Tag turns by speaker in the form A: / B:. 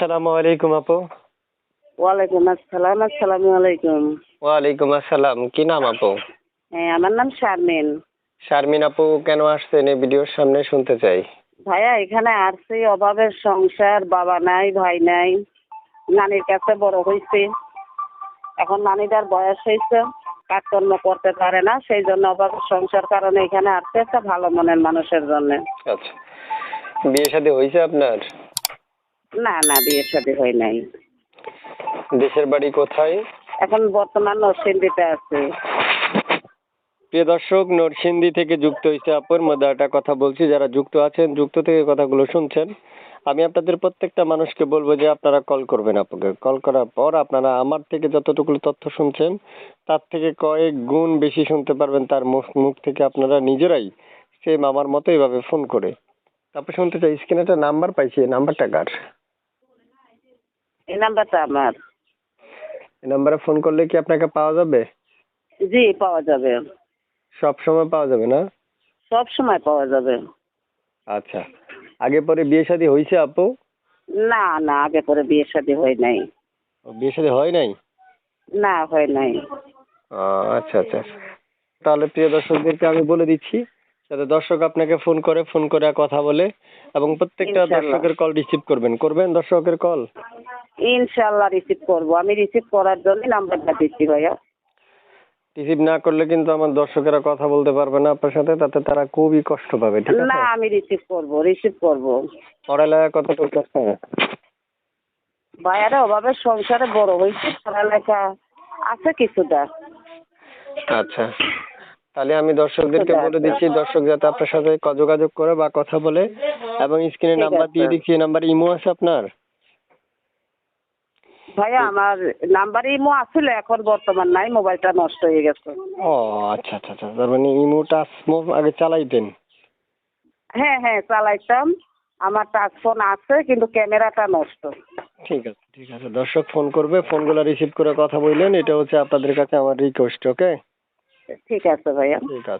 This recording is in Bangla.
A: আসসালামু আলাইকুম আপু।
B: ওয়ালাইকুম আসসালাম আসসালামু আলাইকুম।
A: ওয়ালাইকুম আসসালাম কি নাম আপু?
B: হ্যাঁ আমার নাম শারমিন।
A: শারমিন আপু কেন আসছেন? এই ভিডিওর সামনে শুনতে চাই।
B: ভাইয়া এখানে আসছি অভাবের সংসার বাবা নাই ভাই নাই নানির কাছে বড় হয়েছে এখন নানিটার বয়স হয়েছে কাজকর্ম করতে পারে না সেই জন্য অভাবের সংসার কারণে এখানে আসছে একটা ভালো মনের মানুষের জন্য।
A: আচ্ছা। বিয়ে শাদী হয়েছে আপনার?
B: না না বিয়ে শাদী হয় নাই।
A: দেশের বাড়ি কোথায়?
B: এখন বর্তমান নরসিংদীতে আছে।
A: প্রিয় দর্শক নরসিংদী থেকে যুক্ত হয়েছে আপুর মধ্যে একটা কথা বলছি যারা যুক্ত আছেন যুক্ত থেকে কথাগুলো শুনছেন আমি আপনাদের প্রত্যেকটা মানুষকে বলব যে আপনারা কল করবেন আপুকে। কল করার পর আপনারা আমার থেকে যতটুকু তথ্য শুনছেন তার থেকে কয়েক গুণ বেশি শুনতে পারবেন তার মুখ মুখ থেকে আপনারা নিজেরাই সেম আমার মতো এইভাবে ফোন করে। তারপর শুনতে চাই স্ক্রিনে একটা নাম্বার পাইছি এই নাম্বারটা কার?
B: এই নাম্বারটা আমার।
A: এই নাম্বারে ফোন করলে কি আপনাকে পাওয়া যাবে?
B: জি পাওয়া যাবে।
A: সব সময় পাওয়া যাবে না?
B: সব সময় পাওয়া যাবে।
A: আচ্ছা। আগে পরে বিয়ে শাদী হয়েছে আপু?
B: না না আগে করে বিয়ে শাদী হয় নাই।
A: বিয়ে শাদী হয় নাই?
B: না হয় নাই।
A: আচ্ছা আচ্ছা। তাহলে প্রিয় দর্শকদেরকে আমি বলে দিচ্ছি যাতে দর্শক আপনাকে ফোন করে ফোন করে কথা বলে এবং প্রত্যেকটা দর্শকের কল রিসিভ করবেন। করবেন দর্শকের কল
B: ইনশাল্লাহ রিসিভ করব। আমি রিসিভ করার জন্য নাম্বারটা দিচ্ছি ভাইয়া।
A: রিসিভ না করলে কিন্তু আমার দর্শকেরা কথা বলতে পারবে না আপনার সাথে তাতে তারা খুবই কষ্ট পাবে ঠিক আছে?
B: না আমি রিসিভ করব রিসিভ করব।
A: পড়ালেখা কত করতেছে
B: ভাইয়ারা অভাবে সংসারে বড় হয়েছে পড়ালেখা আছে কিছুটা।
A: আচ্ছা তাহলে আমি দর্শকদেরকে বলে দিচ্ছি দর্শক যাতে আপনার সাথে যোগাযোগ করে বা কথা বলে এবং স্ক্রিনে নাম্বার দিয়ে দিচ্ছি এই নাম্বার ইমো আছে আপনার?
B: ভাইয়া আমার নাম্বার ইমো আছিল এখন বর্তমান নাই মোবাইলটা নষ্ট হয়ে গেছে।
A: ও আচ্ছা আচ্ছা আচ্ছা তার মানে ইমোটা আগে চালাইতেন
B: হ্যাঁ হ্যাঁ চালাইতাম। আমার টাচ ফোন আছে কিন্তু ক্যামেরাটা নষ্ট।
A: ঠিক আছে ঠিক আছে। দর্শক ফোন করবে ফোনগুলো রিসিভ করে কথা বললেন এটা হচ্ছে আপনাদের কাছে আমার রিকোয়েস্ট ওকে
B: ঠিক আছে ভাইয়া।
A: ঠিক আছে।